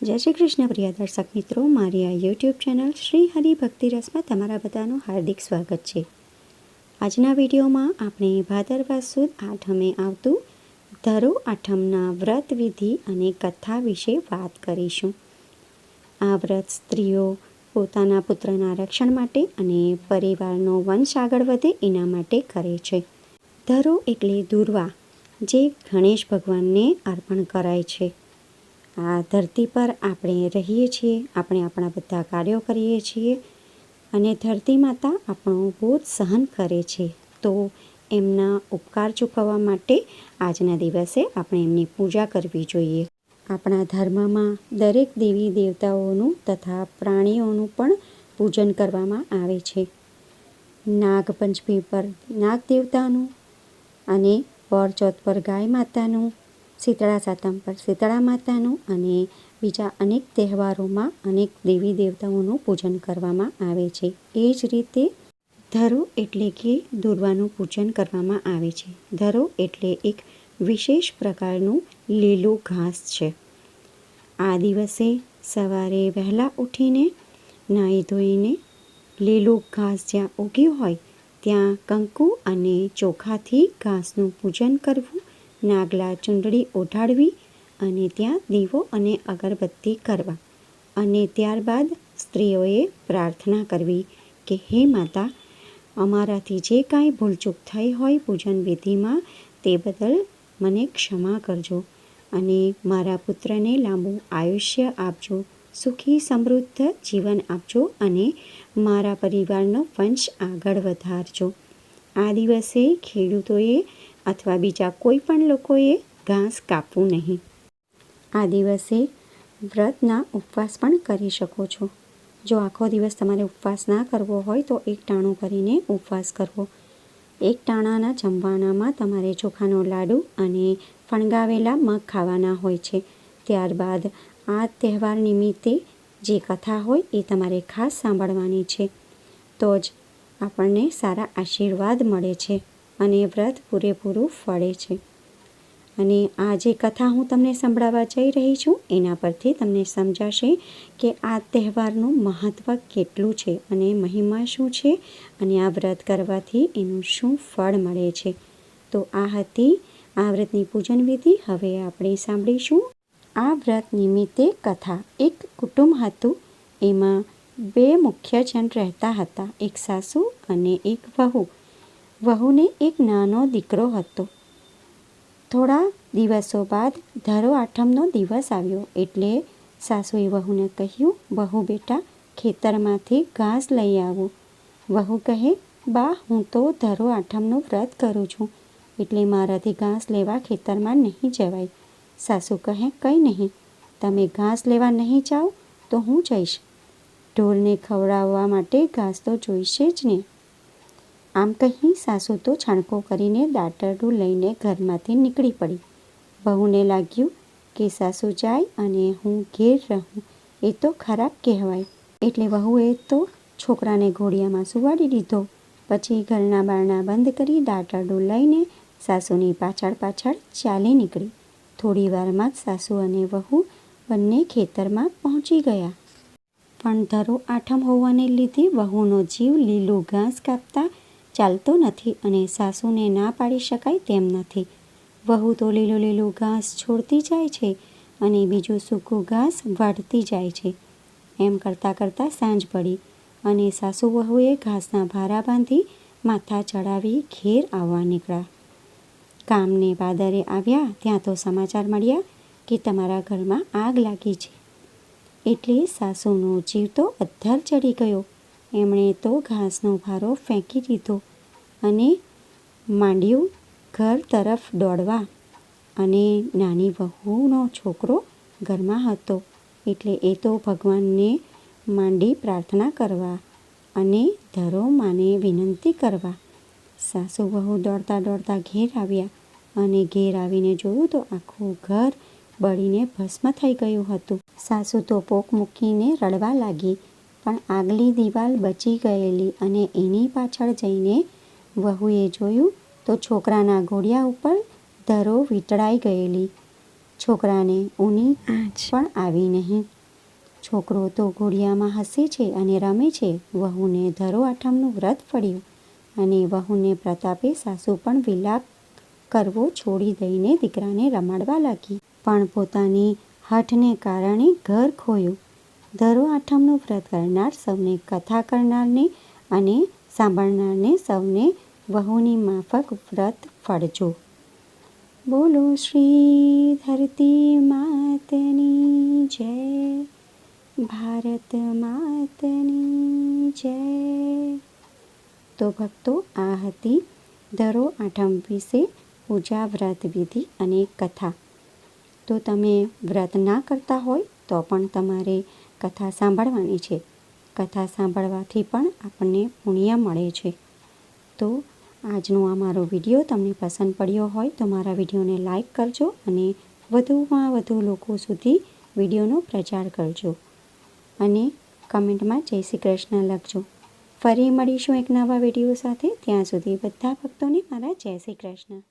જય શ્રી કૃષ્ણ પ્રિય દર્શક મિત્રો, મારી આ યુટ્યુબ ચેનલ શ્રી હરિ ભક્તિ રસમાં તમારા બધાનું હાર્દિક સ્વાગત છે. આજના વિડીયોમાં આપણે ભાદરવા સુદ આઠમે આવતું ધરો આઠમના વ્રત વિધિ અને કથા વિશે વાત કરીશું. આ વ્રત સ્ત્રીઓ પોતાના પુત્રના રક્ષણ માટે અને પરિવારનો વંશ આગળ વધે એના માટે કરે છે. ધરો એટલે દુર્વા, જે ગણેશ ભગવાનને અર્પણ કરાય છે. આ ધરતી પર આપણે રહીએ છીએ, આપણે આપણા બધા કાર્યો કરીએ છીએ અને ધરતી માતા આપણો બોધ સહન કરે છે. તો એમના ઉપકાર ચૂકવવા માટે આજના દિવસે આપણે એમની પૂજા કરવી જોઈએ. આપણા ધર્મમાં દરેક દેવી દેવતાઓનું તથા પ્રાણીઓનું પણ પૂજન કરવામાં આવે છે. નાગપંચમી પર નાગ દેવતાનું અને વર ચોથ પર ગાય માતાનું શીતળા સાતમ પર શીતળા માતાનું અને બીજા અનેક તહેવારોમાં અનેક દેવી દેવતાઓનું પૂજન કરવામાં આવે છે. એ જ રીતે ધરો એટલે કે દુર્વાનું પૂજન કરવામાં આવે છે. ધરો એટલે એક વિશેષ પ્રકારનું લીલું ઘાસ છે. આ દિવસે સવારે વહેલા ઉઠીને નાહી ધોઈને લીલું ઘાસ જ્યાં ઉગ્યું હોય, ત્યાં કંકુ અને ચોખાથી ઘાસનું પૂજન કરવું નાગલા ચૂંદડી ઓઢાડવી અને ત્યાં દીવો અને અગરબત્તી કરવા. અને ત્યારબાદ સ્ત્રીઓએ પ્રાર્થના કરવી કે, હે માતા, અમારાથી જે કાંઈ ભૂલચૂક થઈ હોય પૂજન વિધિમાં તે બદલ મને ક્ષમા કરજો અને મારા પુત્રને લાંબુ આયુષ્ય આપજો, સુખી સમૃદ્ધ જીવન આપજો અને મારા પરિવારનો વંશ આગળ વધારજો. આ દિવસે ખેડૂતોએ અથવા બીજા કોઈ પણ લોકોએ ઘાસ કાપવું નહીં. આ દિવસે વ્રતના ઉપવાસ પણ કરી શકો છો. જો આખો દિવસ તમારે ઉપવાસ ના કરવો હોય તો એક ટાણું કરીને ઉપવાસ કરવો. એક ટાણાના જમવાનામાં તમારે ચોખાનો લાડુ અને ફણગાવેલા મગ ખાવાના હોય છે. ત્યારબાદ આ તહેવાર નિમિત્તે જે કથા હોય એ તમારે ખાસ સાંભળવાની છે. તો જ આપણને સારા આશીર્વાદ મળે છે. અને વ્રત પૂરેપૂરું ફળે છે. અને આ જે કથા હું તમને સંભળાવવા જઈ રહી છું, એના પરથી તમને સમજાશે કે આ તહેવારનું મહત્ત્વ કેટલું છે અને મહિમા શું છે અને આ વ્રત કરવાથી એનું શું ફળ મળે છે. તો આ હતી આ વ્રતની પૂજન વિધિ. હવે આપણે સાંભળીશું. આ વ્રત નિમિત્તે કથા એક કુટુંબ હતું. એમાં બે મુખ્ય જણ રહેતા હતા, એક સાસુ અને એક વહુ. વહુને એક નાનો દીકરો હતો. થોડા દિવસો બાદ ધરો આઠમનો દિવસ આવ્યો એટલે સાસુએ વહુને કહ્યું, વહુ બેટા, ખેતરમાંથી ઘાસ લઈ આવો. વહુ કહે, બા, હું તો ધરો આઠમનું વ્રત કરું છું, એટલે મારાથી ઘાસ લેવા ખેતરમાં નહીં જવાય. સાસુ કહે, કંઈ નહીં, તમે ઘાસ લેવા નહીં જાઓ તો હું જઈશ. ઢોરને ખવડાવવા માટે ઘાસ તો જોઈશે જ ને. આમ કહી સાસુ તો છાણકો કરીને દાટરડું લઈને ઘરમાંથી નીકળી પડી. બહુને લાગ્યું કે સાસુ જાય અને હું ઘેર રહું, એ તો ખરાબ કહેવાય. એટલે વહુએ તો છોકરાને ઘોડિયામાં સુવાડી દીધો. પછી ઘરના બારણા બંધ કરી દાટરડું લઈને સાસુની પાછળ પાછળ ચાલી નીકળી. થોડી વારમાં જ સાસુ અને વહુ બંને ખેતરમાં પહોંચી ગયા. પણ ધરો આઠમ હોવાને લીધે વહુનો જીવ લીલું ઘાસ કાપતા ચાલતો નથી અને સાસુને ના પાડી શકાય તેમ નથી. વહુ તો લીલું લીલું ઘાસ છોડતી જાય છે અને બીજું સૂકું ઘાસ વાઢતી જાય છે. એમ કરતાં કરતાં સાંજ પડી અને સાસુ વહુએ ઘાસના ભારા બાંધી માથા ચડાવી ઘેર આવવા નીકળ્યા. કામને પાદરે આવ્યા ત્યાં તો સમાચાર મળ્યા કે તમારા ઘરમાં આગ લાગી છે. એટલે સાસુનો જીવ તો અધ્ધર ચડી ગયો. એમણે તો ઘાસનો ભારો ફેંકી દીધો. અને માંડ્યું ઘર તરફ દોડવા. અને નાની વહુનો છોકરો ઘરમાં હતો. એટલે એ તો ભગવાનને માંડી પ્રાર્થના કરવા અને ધરો માને વિનંતી કરવા. સાસુ વહુ દોડતા દોડતા ઘેર આવ્યા અને ઘેર આવીને જોયું તો આખું ઘર બળીને ભસ્મ થઈ ગયું હતું. સાસુ તો પોક મૂકીને રડવા લાગી, પણ આગલી દિવાલ બચી ગયેલી અને એની પાછળ જઈને વહુએ જોયું તો છોકરાના ઘોડિયા ઉપર ધરો વીંટળાઈ ગયેલી. છોકરાને ઊની આંચ પણ આવી નહીં. છોકરો તો ઘોડિયામાં હસે છે અને રમે છે. વહુને ધરો આઠમનું વ્રત ફળ્યું અને વહુને પ્રતાપે સાસુ પણ વિલાપ કરવો છોડી દઈને દીકરાને રમાડવા લાગી. પણ પોતાની હઠને કારણે ઘર ખોયું. ધરો આઠમનું વ્રત કરનાર સૌને કથા કરનારને અને સાંભળનારને સૌને વહુની માફક વ્રત ફળજો. બોલો શ્રી ધરતી માતની જય. ભારત માતની જય. તો ભક્તો, આ હતી ધરો આઠમ વિશે પૂજા વ્રત વિધિ અને કથા. તો તમે વ્રત ના કરતા હોય તો પણ તમારે કથા સાંભળવાની છે. કથા સાંભળવાથી પણ આપણને પુણ્ય મળે છે. તો આજનો આ મારો વીડિયો તમને પસંદ પડ્યો હોય તો મારા વિડીયોને લાઇક કરજો અને વધુમાં વધુ લોકો સુધી વિડીયોનો પ્રચાર કરજો. અને કમેન્ટમાં જય શ્રી કૃષ્ણ લખજો. ફરી મળીશું એક નવા વીડિયો સાથે. ત્યાં સુધી બધા ભક્તોને મારા જય શ્રી કૃષ્ણ.